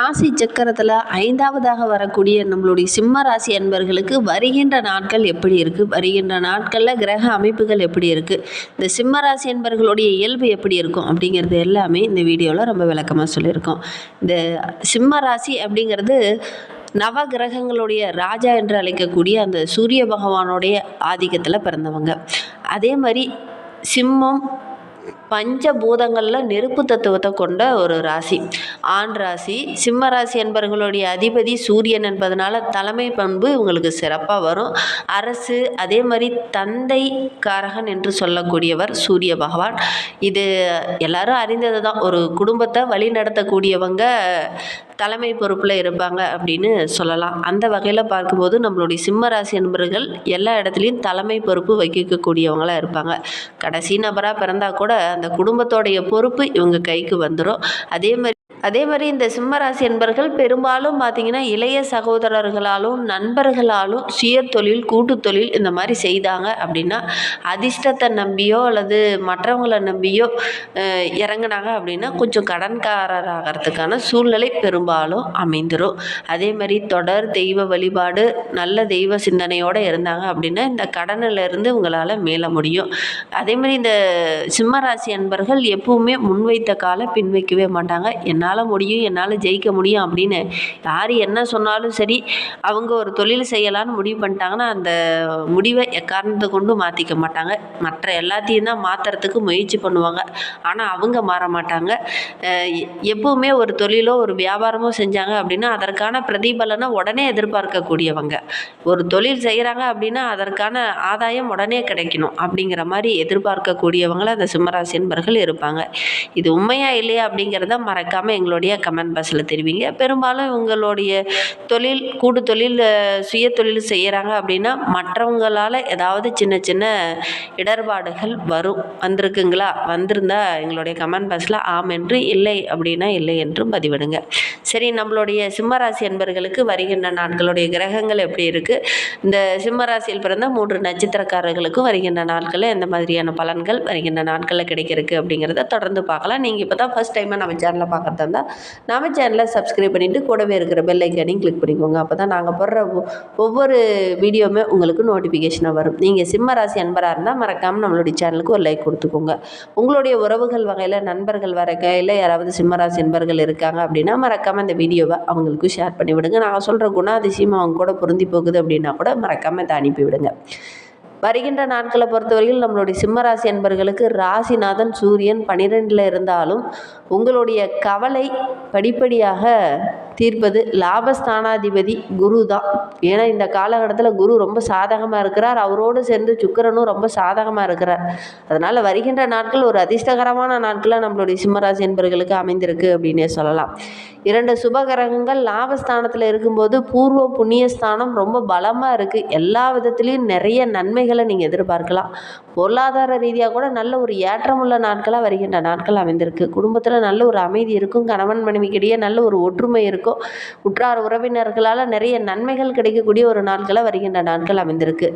ராசி சக்கரத்தில் ஐந்தாவதாக வரக்கூடிய நம்மளுடைய சிம்ம ராசி அன்பர்களுக்கு வருகின்ற நாட்கள் எப்படி இருக்குது வருகின்ற நாட்களில் கிரக அமைப்புகள் எப்படி இருக்குது இந்த சிம்ம ராசி அன்பர்களுடைய இயல்பு எப்படி இருக்கும்? அப்படிங்கிறது எல்லாமே இந்த வீடியோவில் ரொம்ப விளக்கமாக சொல்லியிருக்கோம். இந்த சிம்ம ராசி அப்படிங்கிறது நவ கிரகங்களுடைய ராஜா என்று அழைக்கக்கூடிய அந்த சூரிய பகவானுடைய ஆதிக்கத்தில் பிறந்தவங்க. அதே மாதிரி சிம்மம் பஞ்சபூதங்களில் நெருப்பு தத்துவத்தை கொண்ட ஒரு ராசி. ஆண் ராசி சிம்ம ராசி என்பவர்களுடைய அதிபதி சூரியன் என்பதனால தலைமை பண்பு இவங்களுக்கு சிறப்பாக வரும். அரசு அதே மாதிரி தந்தை காரகன் என்று சொல்லக்கூடியவர் சூரிய பகவான். இது எல்லாரும் அறிந்தது தான் ஒரு குடும்பத்தை வழி நடத்தக்கூடியவங்க தலைமை பொறுப்பில் இருப்பாங்க அப்படின்னு சொல்லலாம். அந்த வகையில் பார்க்கும்போது நம்மளுடைய சிம்ம ராசி நண்பர்கள் எல்லா இடத்துலையும் தலைமை பொறுப்பு வகிக்கக்கூடியவங்களாக இருப்பாங்க. கடைசி நபராக பிறந்தால் கூட அந்த குடும்பத்தோடைய பொறுப்பு இவங்க கைக்கு வந்துடும் அதே மாதிரி அதே மாதிரி இந்த சிம்மராசி என்பர்கள் பெரும்பாலும் பார்த்தீங்கன்னா இளைய சகோதரர்களாலும் நண்பர்களாலும் சுய தொழில் கூட்டு தொழில் இந்த மாதிரி செய்தாங்க அப்படின்னா அதிர்ஷ்டத்தை நம்பியோ அல்லது மற்றவங்களை நம்பியோ இறங்கினாங்க இறங்குனாங்க அப்படின்னா கொஞ்சம் கடன்காரர் ஆகிறதுக்கான சூழ்நிலை பெரும்பாலும் அமைந்துடும் அதே மாதிரி தொடர் தெய்வ வழிபாடு நல்ல தெய்வ சிந்தனையோடு இருந்தாங்க அப்படின்னா இந்த கடனில் இருந்து உங்களால் மீள முடியும். அதே மாதிரி இந்த சிம்மராசி அன்பர்கள் எப்பவுமே முன்வைத்த காலை பின் வைக்கவே மாட்டாங்க என்னால் முடியும் என்னால் ஜெயிக்க முடியும் அப்படின்னு யார் என்ன சொன்னாலும் சரி அவங்க ஒரு தொழில் செய்யலான்னு முடிவு பண்ணிட்டாங்கன்னா அந்த முடிவை எக்காரணத்தை கொண்டு மாற்றிக்க மாட்டாங்க. மற்ற எல்லாத்தையும் தான் மாற்றுறதுக்கு முயற்சி பண்ணுவாங்க. ஆனால் அவங்க மாற மாட்டாங்க. எப்போவுமே ஒரு தொழிலோ ஒரு வியாபாரமோ செஞ்சாங்க அப்படின்னா அதற்கான பிரதிபலனை உடனே எதிர்பார்க்கக்கூடியவங்க. ஒரு தொழில் செய்கிறாங்க அப்படின்னா அதற்கான ஆதாயம் உடனே கிடைக்கணும் அப்படிங்கிற மாதிரி எதிர்பார்க்கக்கூடியவங்களை அந்த சிம்மராசி என்பர்கள் இருப்பாங்க. இது உண்மையா இல்லையா அப்படிங்கிறத மறக்காமல் எங்களுடைய கமெண்ட் பாக்ஸில் தெரிவிங்க. பெரும்பாலும் இவங்களுடைய தொழில் கூட்டு தொழில் சுய தொழில் செய்கிறாங்க அப்படின்னா மற்றவங்களால் ஏதாவது சின்ன சின்ன இடர்பாடுகள் வரும். வந்திருக்குங்களா? வந்திருந்தா எங்களுடைய கமெண்ட் பாக்ஸில் ஆம் என்று இல்லை அப்படின்னா இல்லை என்றும் பதிவிடுங்க. சரி நம்மளுடைய சிம்மராசி என்பர்களுக்கு வருகின்ற நாட்களுடைய கிரகங்கள் எப்படி இருக்குது இந்த சிம்மராசியில் பிறந்த மூன்று நட்சத்திரக்காரர்களுக்கும் வருகின்ற நாட்களில் எந்த மாதிரியான பலன்கள் வருகின்ற நாட்களில் கிடைக்கிறதுக்கு அப்படிங்கிறத தொடர்ந்து பார்க்கலாம். நீங்கள் இப்போ தான் ஃபஸ்ட் டைமாக நம்ம சேனலில் பார்க்குறதா இருந்தால் நம்ம சேனலை சப்ஸ்கிரைப் பண்ணிவிட்டு கூடவே இருக்கிற பெல் ஐக்கானையும் கிளிக் பண்ணிக்கோங்க. அப்போ தான் நாங்கள் போடுற ஒவ்வொரு வீடியோவுமே உங்களுக்கு நோட்டிஃபிகேஷனாக வரும். நீங்கள் சிம்ம ராசி அன்பராக இருந்தால் மறக்காமல் நம்மளுடைய சேனலுக்கு ஒரு லைக் கொடுத்துக்கோங்க. உங்களுடைய உறவுகள் வகையில் நண்பர்கள் வகையில் யாராவது சிம்மராசி அன்பர்கள் இருக்காங்க அப்படின்னா மறக்காமல் இந்த வீடியோவை அவங்களுக்கு ஷேர் பண்ணி விடுங்க சொல்கிற குணாதிசயம் அவங்க கூட பொருந்தி போகுது அப்படின்னா கூட மறக்காமல் இதை அனுப்பி விடுங்க வருகின்ற நாட்களை பொறுத்தவரையில் நம்மளுடைய சிம்மராசி என்பர்களுக்கு ராசிநாதன் சூரியன் பனிரெண்டில் இருந்தாலும் உங்களுடைய கவலை படிப்படியாக தீர்ப்பது லாபஸ்தானாதிபதி குரு தான் ஏன்னா இந்த காலகட்டத்தில் குரு ரொம்ப சாதகமாக இருக்கிறார். அவரோடு சேர்ந்து சுக்கிரனும் ரொம்ப சாதகமாக இருக்கிறார். அதனால் வருகின்ற நாட்கள் ஒரு அதிர்ஷ்டகரமான நாட்களாக நம்மளுடைய சிம்மராசி என்பர்களுக்கு அமைந்திருக்கு அப்படின்னே சொல்லலாம். இரண்டு சுபகிரகங்கள் லாபஸ்தானத்தில் இருக்கும்போது பூர்வ புண்ணியஸ்தானம் ரொம்ப பலமாக இருக்குது எல்லா விதத்துலேயும் நிறைய நன்மைகளை நீங்கள் எதிர்பார்க்கலாம். பொருளாதார ரீதியாக கூட நல்ல ஒரு ஏற்றமுள்ள நாட்களாக வருகின்ற நாட்கள் அமைந்திருக்கு. குடும்பத்தில் நல்ல ஒரு அமைதி இருக்கும். கணவன் மனைவிக்கிடையே நல்ல ஒரு ஒற்றுமை இருக்கும். உற்றார் உறவினர்களால் நிறைய நன்மைகள் கிடைக்கக்கூடிய ஒரு நாட்களாக வருகின்ற நாட்கள் அமைந்திருக்கு.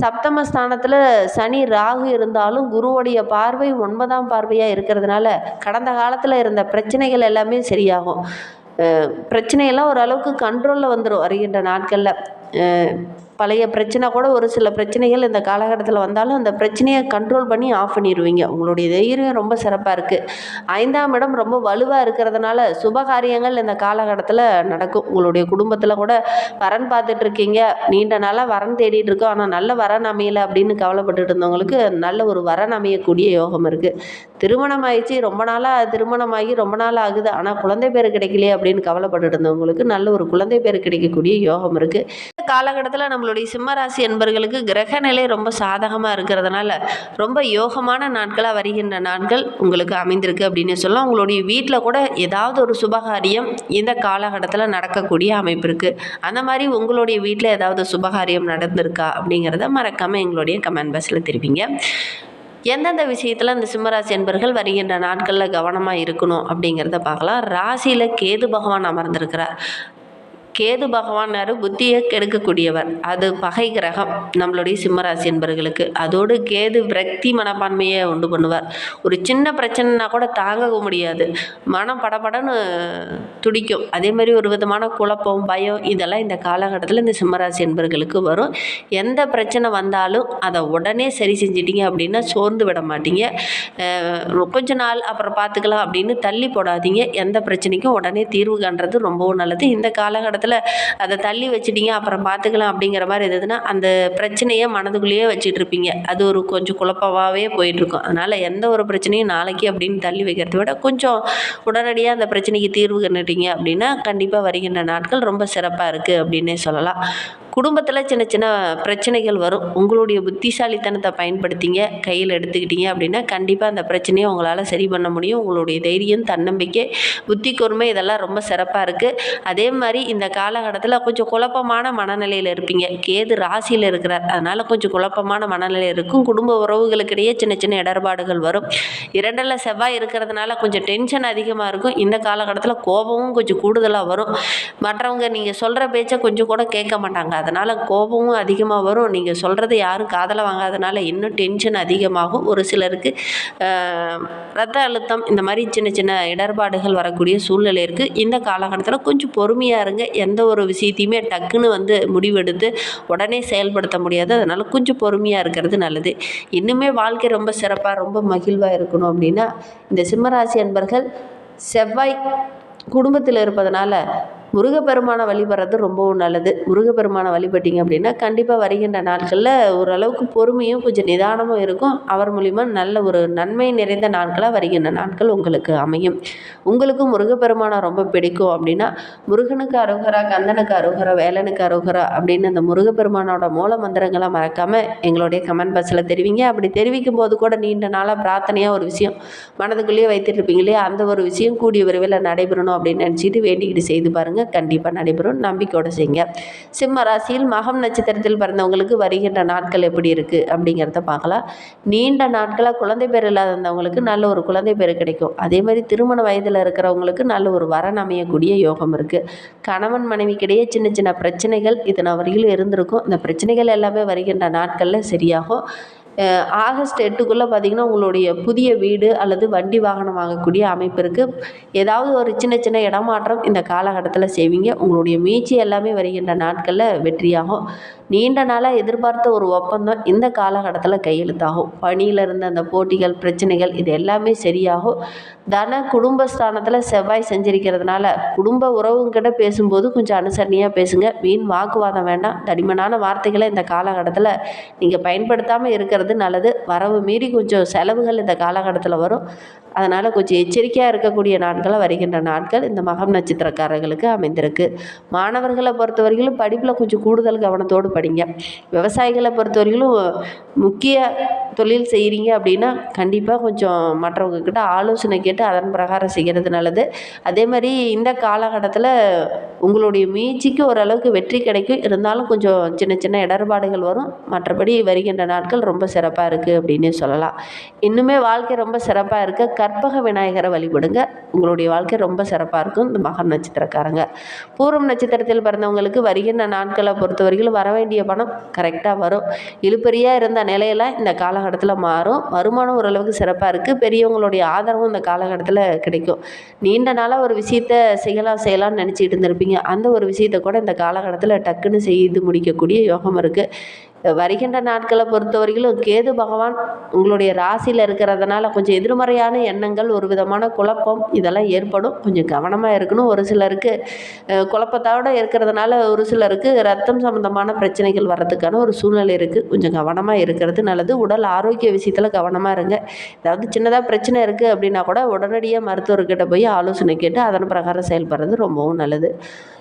சப்தம ஸ்தானத்தில் சனி ராகு இருந்தாலும் குருவுடைய பார்வை ஒன்பதாம் பார்வையாக இருக்கிறதுனால கடந்த காலத்தில் இருந்த பிரச்சனைகள் எல்லாமே சரியாகும். பிரச்சனையெல்லாம் ஓரளவுக்கு கண்ட்ரோலில் வந்துடும் வருகின்ற நாட்களில். பழைய பிரச்சனை கூட ஒரு சில பிரச்சனைகள் இந்த காலகட்டத்தில் வந்தாலும் அந்த பிரச்சனையை கண்ட்ரோல் பண்ணி ஆஃப் பண்ணிடுவீங்க உங்களுடைய தைரியம் ரொம்ப சிறப்பாக இருக்குது ஐந்தாம் இடம் ரொம்ப வலுவாக இருக்கிறதுனால சுபகாரியங்கள் இந்த காலகட்டத்தில் நடக்கும். உங்களுடைய குடும்பத்தில் கூட வரன் பார்த்துட்ருக்கீங்க. நீண்ட நாளாக வரன் தேடிட்டு இருக்கோம். ஆனால் நல்ல வரன் அமையலை அப்படின்னு கவலைப்பட்டுட்டு இருந்தவங்களுக்கு நல்ல ஒரு வரன் அமையக்கூடிய யோகம் இருக்குது திருமணம் ஆயிடுச்சு. ரொம்ப நாளாக திருமணமாகி ரொம்ப நாள் ஆகுது. ஆனால் குழந்தை பேர் கிடைக்கலையே அப்படின்னு கவலைப்பட்டுட்டு இருந்தவங்களுக்கு நல்ல ஒரு குழந்தை பேர் கிடைக்கக்கூடிய யோகம் இருக்குது காலகட்டத்தில் நம்மளுடைய சிம்மராசி என்பர்களுக்கு கிரக நிலை ரொம்ப சாதகமாக இருக்கிறதுனால ரொம்ப யோகமான நாட்களாக வருகின்ற நாட்கள் உங்களுக்கு அமைந்திருக்கு அப்படின்னு சொல்லலாம். உங்களுடைய வீட்டில் கூட ஏதாவது ஒரு சுபகாரியம் இந்த காலகட்டத்தில் நடக்கக்கூடிய அமைப்பு இருக்குது அந்த மாதிரி உங்களுடைய வீட்டில் ஏதாவது சுபகாரியம் நடந்திருக்கா அப்படிங்கிறத மறக்காமல் எங்களுடைய கமெண்ட் பாக்ஸில் தெரிவிங்க. எந்தெந்த விஷயத்தில் அந்த சிம்மராசி என்பர்கள் வருகின்ற நாட்களில் கவனமாக இருக்கணும் அப்படிங்கிறத பார்க்கலாம். ராசியில் கேது பகவான் அமர்ந்திருக்கிறார். கேது பகவானாரு புத்தியை கெடுக்கக்கூடியவர். அது பகை கிரகம் நம்மளுடைய சிம்மராசி என்பர்களுக்கு. அதோடு கேது விரக்தி மனப்பான்மையை உண்டு பண்ணுவார். ஒரு சின்ன பிரச்சனைனா கூட தாங்க முடியாது. மனம் படபடன்னு துடிக்கும். அதே மாதிரி ஒரு விதமான குழப்பம் பயம் இதெல்லாம் இந்த காலகட்டத்தில் இந்த சிம்மராசி என்பர்களுக்கு வரும். எந்த பிரச்சனை வந்தாலும் அதை உடனே சரி செஞ்சிட்டீங்க அப்படின்னா சோர்ந்து விட மாட்டீங்க. கொஞ்ச நாள் அப்புறம் பார்த்துக்கலாம் அப்படின்னு தள்ளி போடாதீங்க. எந்த பிரச்சனைக்கும் உடனே தீர்வு காண்றது ரொம்பவும் நல்லது. இந்த காலகட்டத்தில் அதை தள்ளி வச்சிட்டீங்க அப்புறம் பார்த்துக்கலாம் அப்படிங்கிற மாதிரி இருந்ததுன்னா அந்த பிரச்சனையை மனதுக்குள்ளேயே வச்சுட்டு இருப்பீங்க. அது ஒரு கொஞ்சம் குழப்பமாகவே போயிட்டுருக்கும். அதனால் எந்த ஒரு பிரச்சனையும் நாளைக்கு அப்படின்னு தள்ளி வைக்கிறத விட கொஞ்சம் உடனடியாக அந்த பிரச்சனைக்கு தீர்வு கண்டுட்டீங்க அப்படின்னா கண்டிப்பாக வருகின்ற நாட்கள் ரொம்ப சிறப்பாக இருக்குது அப்படின்னே சொல்லலாம். குடும்பத்தில் சின்ன சின்ன பிரச்சனைகள் வரும். உங்களுடைய புத்திசாலித்தனத்தை பயன்படுத்திங்க கையில் எடுத்துக்கிட்டீங்க அப்படின்னா கண்டிப்பாக அந்த பிரச்சனையை உங்களால் சரி பண்ண முடியும். உங்களுடைய தைரியம் தன்னம்பிக்கை புத்தி கூர்மை இதெல்லாம் ரொம்ப சிறப்பாக இருக்குது அதே மாதிரி இந்த காலகட்டத்தில் கொஞ்சம் குழப்பமான மனநிலையில் இருப்பீங்க. கேது ராசியில் இருக்கிறார். அதனால் கொஞ்சம் குழப்பமான மனநிலை இருக்கும். குடும்ப உறவுகளுக்கிடையே சின்ன சின்ன இடர்பாடுகள் வரும். இரண்டில் செவ்வாய் இருக்கிறதுனால கொஞ்சம் டென்ஷன் அதிகமாக இருக்கும். இந்த காலகட்டத்தில் கோபமும் கொஞ்சம் கூடுதலாக வரும். மற்றவங்க நீங்கள் சொல்கிற பேச்சை கொஞ்சம் கூட கேட்க மாட்டாங்க. அதனால் கோபமும் அதிகமாக வரும். நீங்கள் சொல்கிறது யாரும் காதலை வாங்காதனால இன்னும் டென்ஷன் அதிகமாகும். ஒரு சிலருக்கு ரத்த அழுத்தம் இந்த மாதிரி சின்ன சின்ன இடர்பாடுகள் வரக்கூடிய சூழ்நிலை இருக்குது இந்த காலகட்டத்தில் கொஞ்சம் பொறுமையாக இருங்க. எந்த ஒரு விஷயத்தையுமே டக்குன்னு வந்து முடிவெடுத்து உடனே செயல்படுத்த முடியாது. அதனால் கொஞ்சம் பொறுமையாக இருக்கிறது நல்லது. இன்னுமே வாழ்க்கை ரொம்ப சிறப்பாக ரொம்ப மகிழ்வாக இருக்கணும் அப்படின்னா இந்த சிம்மராசி அன்பர்கள் செவ்வாய் குடும்பத்தில் இருப்பதனால முருகப்பெருமானை வழிபடுறது ரொம்பவும் நல்லது. முருகப்பெருமானை வழிபட்டீங்க அப்படின்னா கண்டிப்பாக வருகின்ற நாட்களில் ஓரளவுக்கு பொறுமையும் கொஞ்சம் நிதானமும் இருக்கும். அவர் மூலிமா நல்ல ஒரு நன்மை நிறைந்த நாட்களாக வருகின்ற நாட்கள் உங்களுக்கு அமையும். உங்களுக்கும் முருகப்பெருமானை ரொம்ப பிடிக்கும் அப்படின்னா முருகனுக்கு அருகரா கந்தனுக்கு அருகரா வேலனுக்கு அருகரா அப்படின்னு அந்த முருகப்பெருமானோட மூல மந்திரங்களை மறக்காமல் எங்களுடைய கமெண்ட் பாக்ஸில் தெரிவிங்க. அப்படி தெரிவிக்கும் போது கூட நீண்ட நாளாக பிரார்த்தனையாக ஒரு விஷயம் மனதுக்குள்ளேயே வைத்துட்டு இருப்பீங்களே இல்லையா? அந்த ஒரு விஷயம் கூடிய விரைவில் நடைபெறணும் அப்படின்னு நினச்சிட்டு வேண்டிக்கிட்டு செய்து பாருங்கள் கண்டிப்பாக நடைபெறும். நம்பிக்கையோட செய்யுங்க. சிம்ம ராசியில் மகம் நட்சத்திரத்தில் பிறந்தவங்களுக்கு வருகின்ற நாட்கள் எப்படி இருக்குது அப்படிங்கிறத பார்க்கலாம். நீண்ட நாட்களாக குழந்தை பேர் இல்லாதவங்களுக்கு நல்ல ஒரு குழந்தை பேர் கிடைக்கும். அதே மாதிரி திருமண வயதில் இருக்கிறவங்களுக்கு நல்ல ஒரு வரன் அமையக்கூடிய யோகம் இருக்குது கணவன் மனைவிக்கிடையே சின்ன சின்ன பிரச்சனைகள் இதன் வரையிலும் இருந்திருக்கும். இந்த பிரச்சனைகள் எல்லாமே வருகின்ற நாட்களில் சரியாகும். ஆகஸ்ட் எட்டுக்குள்ளே பார்த்தீங்கன்னா உங்களுடைய புதிய வீடு அல்லது வண்டி வாகனம் வாங்கக்கூடிய அமைப்பு இருக்குது ஏதாவது ஒரு சின்ன சின்ன இடமாற்றம் இந்த காலகட்டத்தில் செய்வீங்க. உங்களுடைய முயற்சி எல்லாமே வருகின்ற நாட்களில் வெற்றியாகும். நீண்ட நாளாக எதிர்பார்த்த ஒரு ஒப்பந்தம் இந்த காலகட்டத்தில் கையெழுத்தாகும். பணியில் இருந்த அந்த போட்டிகள் பிரச்சனைகள் இது எல்லாமே சரியாகும். தன குடும்பஸ்தானத்தில் செவ்வாய் செஞ்சிருக்கிறதுனால குடும்ப உறவுங்கிட்ட பேசும்போது கொஞ்சம் அனுசரணையாக பேசுங்க. வீண் வாக்குவாதம் வேண்டாம். தடிமனான வார்த்தைகளை இந்த காலகட்டத்தில் நீங்கள் பயன்படுத்தாமல் இருக்கிறது நல்லது. வரவு மீறி கொஞ்சம் செலவுகள் இந்த காலகட்டத்தில் வரும். அதனால் கொஞ்சம் எச்சரிக்கையாக இருக்கக்கூடிய நாட்களாக வருகின்ற நாட்கள் இந்த மகம் நட்சத்திரக்காரர்களுக்கு அமைந்திருக்கு. மாணவர்களை பொறுத்தவரையிலும் படிப்பில் கொஞ்சம் கூடுதல் கவனத்தோடு படிங்க. விவசாயிகளை பொறுத்தவரையிலும் முக்கிய தொழில் செய்கிறீங்க அப்படின்னா கண்டிப்பாக கொஞ்சம் மற்றவங்கக்கிட்ட ஆலோசனை கேட்டு அதன் பிரகாரம் செய்கிறது நல்லது. அதே மாதிரி இந்த காலகட்டத்தில் உங்களுடைய முயற்சிக்கு ஓரளவுக்கு வெற்றி கிடைக்கும். இருந்தாலும் கொஞ்சம் சின்ன சின்ன இடர்பாடுகள் வரும். மற்றபடி வருகின்ற நாட்கள் ரொம்ப சிறப்பாக இருக்குது அப்படின்னே சொல்லலாம். இன்னுமே வாழ்க்கை ரொம்ப சிறப்பாக இருக்க கற்பக விநாயகரை வழிபடுங்க. உங்களுடைய வாழ்க்கை ரொம்ப சிறப்பாக இருக்கும். இந்த மகன் நட்சத்திரக்காரங்க. பூரம் நட்சத்திரத்தில் பிறந்தவங்களுக்கு வருகின்ற நாட்களை பொறுத்தவரைக்கும் வர வேண்டிய பணம் கரெக்டாக வரும். இழுப்பறியாக இருந்த நிலையெல்லாம் இந்த காலகட்டத்தில் மாறும். வருமானம் ஓரளவுக்கு சிறப்பாக இருக்குது பெரியவங்களுடைய ஆதரவும் இந்த காலகட்டத்தில் கிடைக்கும். நீண்ட நாளாக ஒரு விஷயத்த செய்யலாம் செய்யலாம்னு நினச்சிக்கிட்டு இருந்திருப்பீங்க. அந்த ஒரு விஷயத்தை கூட இந்த காலகட்டத்தில் டக்குன்னு செய்து முடிக்கக்கூடிய யோகம் இருக்குது வருகின்ற நாட்களை பொறுத்தவரையிலும் கேது பகவான் உங்களுடைய ராசியில் இருக்கிறதுனால கொஞ்சம் எதிர்மறையான எண்ணங்கள் ஒரு விதமான குழப்பம் இதெல்லாம் ஏற்படும். கொஞ்சம் கவனமாக இருக்கணும். ஒரு சிலருக்கு குழப்பத்தோடு குழப்பத்தோட இருக்கிறதுனால ஒரு சிலருக்கு ரத்தம் சம்மந்தமான பிரச்சனைகள் வர்றதுக்கான ஒரு சூழ்நிலை இருக்குது கொஞ்சம் கவனமாக இருக்கிறது நல்லது. உடல் ஆரோக்கிய விஷயத்தில் கவனமாக இருங்க. ஏதாவது சின்னதாக பிரச்சனை இருக்குது அப்படின்னா கூட உடனடியாக மருத்துவர்கிட்ட போய் ஆலோசனை கேட்டு அதன் பிரகாரம் செயல்படுறது ரொம்பவும் நல்லது.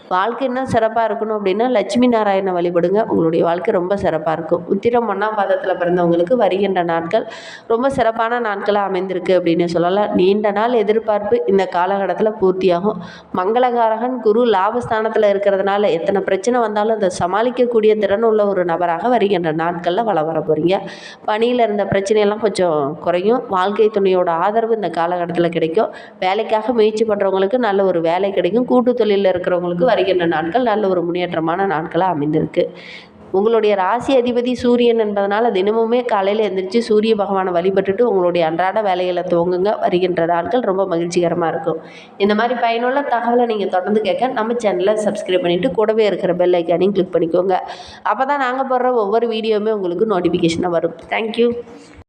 வாழ்க்கை என்ன சிறப்பாக இருக்கணும் அப்படின்னா லட்சுமி நாராயண வழிபடுங்க. உங்களுடைய வாழ்க்கை ரொம்ப சிறப்பாக இருக்கும். உத்திரம் ஒன்றாம் பாதத்தில் பிறந்தவங்களுக்கு வருகின்ற நாட்கள் ரொம்ப சிறப்பான நாட்களாக அமைந்திருக்கு அப்படின்னு சொல்லலாம். நீண்ட நாள் எதிர்பார்ப்பு இந்த காலகட்டத்தில் பூர்த்தியாகும். மங்களகாரகன் குரு லாபஸ்தானத்தில் இருக்கிறதுனால எத்தனை பிரச்சனை வந்தாலும் அதை சமாளிக்கக்கூடிய திறன் உள்ள ஒரு நபராக வருகின்ற நாட்களில் வள வர போகிறீங்க பணியில் இருந்த பிரச்சனையெல்லாம் கொஞ்சம் குறையும். வாழ்க்கை துணையோட ஆதரவு இந்த காலகட்டத்தில் கிடைக்கும். வேலைக்காக முயற்சி பண்ணுறவங்களுக்கு நல்ல ஒரு வேலை கிடைக்கும். கூட்டு தொழிலில் இருக்கிறவங்களுக்கு வருகின்ற நாட்கள் நல்ல ஒரு முன்னேற்றமான நாட்களாக அமைந்திருக்கு. உங்களுடைய ராசி அதிபதி சூரியன் என்பதனால் தினமுமே காலையில் எழுந்திரிச்சு சூரிய பகவானை வழிபட்டுட்டு உங்களுடைய அன்றாட வேலைகளை துவங்குங்க. வருகின்ற நாட்கள் ரொம்ப மகிழ்ச்சிகரமாக இருக்கும். இந்த மாதிரி பயனுள்ள தகவலை நீங்கள் தொடர்ந்து கேட்க நம்ம சேனலை சப்ஸ்கிரைப் பண்ணிவிட்டு கூடவே இருக்கிற பெல் ஐக்கானையும் கிளிக் பண்ணிக்கோங்க. அப்போ தான் நாங்கள் போடுற ஒவ்வொரு வீடியோவுமே உங்களுக்கு நோட்டிஃபிகேஷனாக வரும். தேங்க்யூ